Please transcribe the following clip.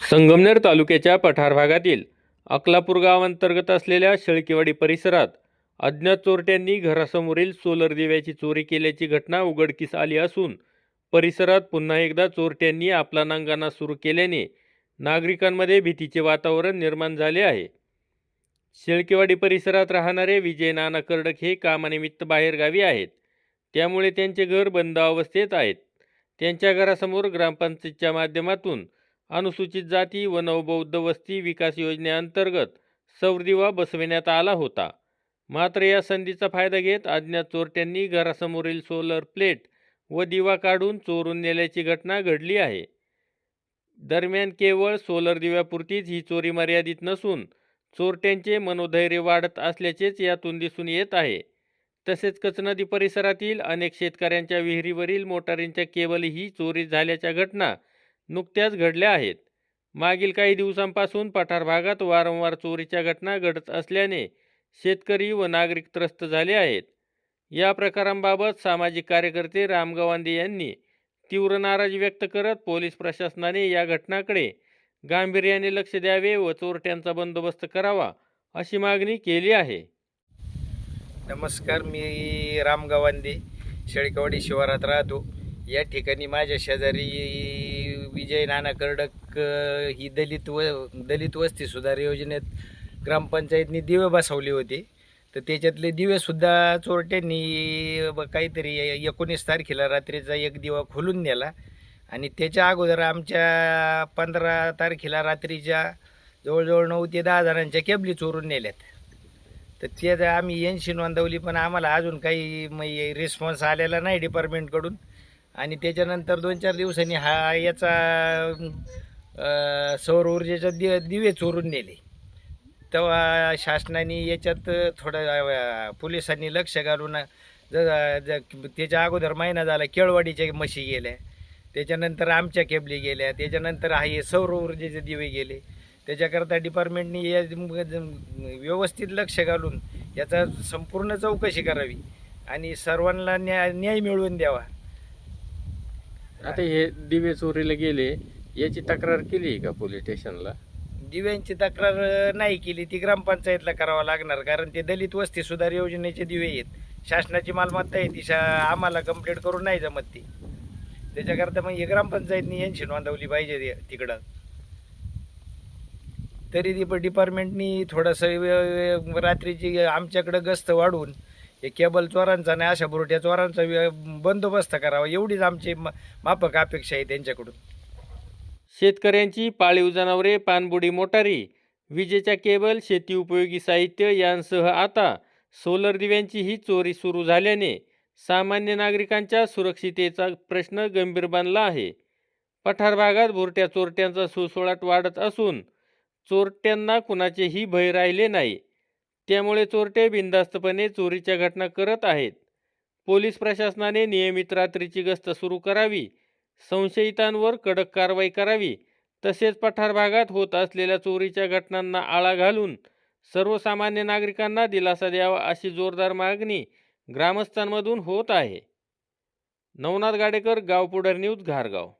संगमनेर तालुक्याच्या पठार भागातील अकलापूर गावांतर्गत असलेल्या शेळकेवाडी परिसरात अज्ञात चोरट्यांनी घरासमोरील सोलर दिव्याची चोरी केल्याची घटना उघडकीस आली असून परिसरात पुन्हा एकदा चोरट्यांनी आपला नांगाना सुरू केल्याने नागरिकांमध्ये भीतीचे वातावरण निर्माण झाले आहे. शेळकेवाडी परिसरात राहणारे विजय नाना कर्डक हे कामानिमित्त बाहेरगावी आहेत. त्यामुळे त्यांचे घर बंद अवस्थेत आहेत. त्यांच्या घरासमोर ग्रामपंचायतच्या माध्यमातून अनुसूचित जाती व नवबौद्ध वस्ती विकास योजनेअंतर्गत सौरदिवा बसविण्यात आला होता. मात्र या संधीचा फायदा घेत अज्ञात चोरट्यांनी घरासमोरील सोलर प्लेट व दिवा काढून चोरून नेल्याची घटना घडली आहे. दरम्यान केवळ सोलर दिव्यापुरतीच ही चोरी मर्यादित नसून चोरट्यांचे मनोधैर्य वाढत असल्याचेच यातून दिसून येत आहे. तसेच कचनदी परिसरातील अनेक शेतकऱ्यांच्या विहिरीवरील मोटारींच्या केवलही चोरी झाल्याच्या घटना नुकत्याच घडल्या आहेत. मागील काही दिवसांपासून पठार भागात वारंवार चोरीच्या घटना घडत असल्याने शेतकरी व नागरिक त्रस्त झाले आहेत. या प्रकारांबाबत सामाजिक कार्यकर्ते राम गवांदे यांनी तीव्र नाराजी व्यक्त करत पोलीस प्रशासनाने या घटनाकडे गांभीर्याने लक्ष द्यावे व चोरट्यांचा बंदोबस्त करावा अशी मागणी केली आहे. नमस्कार मी राम गवांदे शेळकवाडी शिवारात राहतो. या ठिकाणी माझ्या शेजारी विजय नाना कर्डक ही दलित व दलित वस्ती सुधार योजनेत ग्रामपंचायतनी दिवे बसवले होते. तर त्याच्यातले दिवेसुद्धा चोरट्यांनी काहीतरी एकोणीस तारखेला रात्रीचा एक दिवा खोलून नेला. आणि त्याच्या अगोदर आमच्या पंधरा तारखेला रात्रीच्या जवळजवळ नऊ ते दहा जणांच्या केबली चोरून नेल्यात. तर ते आम्ही एनशी नोंदवली पण आम्हाला अजून काही रिस्पॉन्स आलेला नाही डिपार्टमेंटकडून आणि त्याच्यानंतर दोन चार दिवसांनी हा याचा सौर ऊर्जेचा दि दिवे चोरून नेले. तेव्हा शासनाने याच्यात थोडं पोलिसांनी लक्ष घालून ज- ज- त्याच्या अगोदर महिना झाला केळवाडीच्या म्हशी गेल्या. त्याच्यानंतर आमच्या केबली गेल्या. त्याच्यानंतर हा हे सौर ऊर्जेचे दिवे गेले. त्याच्याकरता डिपार्टमेंटनी या व्यवस्थित लक्ष घालून याचा संपूर्ण चौकशी करावी. आणि सर्वांना न्याय न्याय मिळवून द्यावा. आता हे दिवे चोरीला गेले याची तक्रार केली का पोलीस स्टेशनला? दिव्यांची तक्रार नाही केली. ती ग्रामपंचायतला करावं लागणार कारण ते दलित वस्ती सुधार योजनेचे दिवे आहेत. शासनाची मालमत्ता आहे ती शा आम्हाला कंप्लीट करून नाही जमत ती. त्याच्याकरता मग हे ग्रामपंचायतनी यांची नोंदवली पाहिजे ते- तिकडं. तरी ती डिपार्टमेंटनी थोडंसं वे- वे- रात्रीची आमच्याकडं गस्त वाढवून हे केबल चोरांचा नाही अशा बुरट्या चोरांचा बंदोबस्त करावा एवढीच आमची माफक अपेक्षा आहे त्यांच्याकडून. शेतकऱ्यांची पाळीव जनावरे पाणबुडी मोटारी विजेच्या केबल शेती उपयोगी साहित्य यांसह आता सोलर दिव्यांची ही चोरी सुरू झाल्याने सामान्य नागरिकांच्या सुरक्षितेचा प्रश्न गंभीर बनला आहे. पठार भागात भुरट्या चोरट्यांचा सुळसुळाट वाढत असून चोरट्यांना कुणाचेही भय राहिले नाही. त्यामुळे चोरटे बिनधास्तपणे चोरीच्या घटना करत आहेत. पोलीस प्रशासनाने नियमित रात्रीची गस्त सुरू करावी संशयितांवर कडक कारवाई करावी तसेच पठार भागात होत असलेल्या चोरीच्या घटनांना आळा घालून सर्वसामान्य नागरिकांना दिलासा द्यावा अशी जोरदार मागणी ग्रामस्थांमधून होत आहे. नवनाथ गाडेकर गावपुडर न्यूज घारगाव.